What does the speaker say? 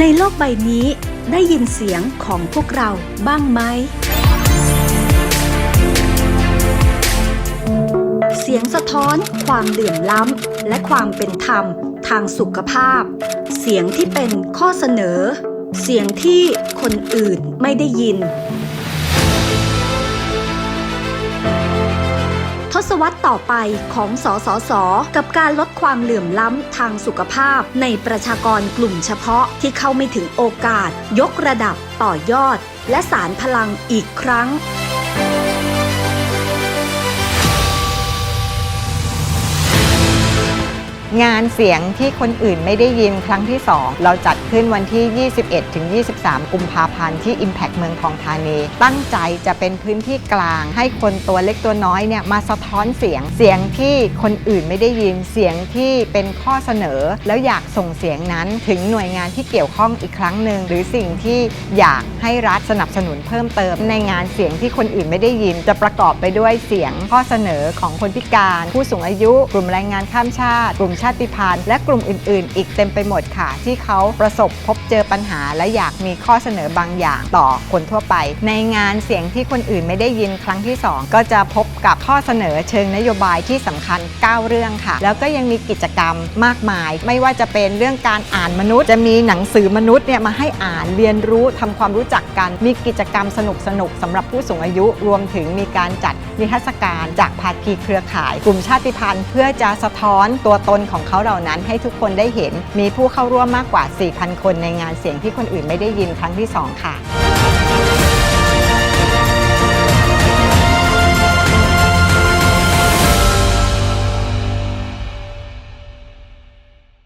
ในโลกใบนี้ได้ยินเสียงของพวกเราบ้างไหม เสียงสะท้อนความเหลื่อมล้ำ และความเป็นธรรมทางสุขภาพ เสียงที่เป็นข้อเสนอ เสียงที่คนอื่นไม่ได้ยิน ทศวรรษต่อไปของสสส กับการลดความเหลื่อมล้ำทางสุขภาพ ในประชากรกลุ่มเฉพาะที่เข้าไม่ถึงโอกาส ยกระดับต่อยอด และสารพลังอีกครั้ง งานเสียงที่คนอื่นไม่ได้ยินครั้งที่ 2 เราจัดขึ้นวันที่ 21 ถึง 23 กุมภาพันธ์ที่ Impact เมืองทองธานี ตั้งใจจะเป็นพื้นที่กลาง ให้คนตัวเล็กตัวน้อยเนี่ยมาสะท้อนเสียงเสียงที่คนอื่นไม่ได้ยินเสียงที่เป็นข้อเสนอ แล้วอยากส่งเสียงนั้นถึงหน่วยงานที่เกี่ยวข้องอีกครั้งหนึ่งหรือสิ่งที่อยากให้รัฐสนับสนุนเพิ่มเติม ในงานเสียงที่คนอื่นไม่ได้ยิน จะประกอบไปด้วยเสียงข้อเสนอของคนพิการ ผู้สูงอายุ กลุ่มแรงงานข้ามชาติ กลุ่มชาติพันธุ์และกลุ่มอื่น ๆ อีกเต็มไปหมดค่ะ ที่เขาประสบพบเจอปัญหา และอยากมีข้อเสนอบางอย่างต่อคนทั่วไป ในงานเสียงที่คนอื่นไม่ได้ยินครั้งที่ 2 ก็จะพบกับข้อเสนอเชิงนโยบายที่สำคัญ 9 เรื่องค่ะ แล้วก็ยังมีกิจกรรมมากมาย ไม่ว่าจะเป็นเรื่องการอ่านมนุษย์ จะมีหนังสือมนุษย์เนี่ยมาให้อ่านเรียนรู้ทำความรู้จักกัน มีกิจกรรมสนุกๆสำหรับผู้สูงอายุ รวมถึงมีการจัดนิทรรศการจากภาคีเครือข่าย กลุ่มชาติพันธุ์ เพื่อจะสะท้อนตัวตนของเขาเหล่านั้นให้ทุกคนได้เห็น มีผู้เข้าร่วมมากกว่า 4,000 คนในงานเสียงที่คนอื่นไม่ได้ยินครั้งที่ 2 ค่ะ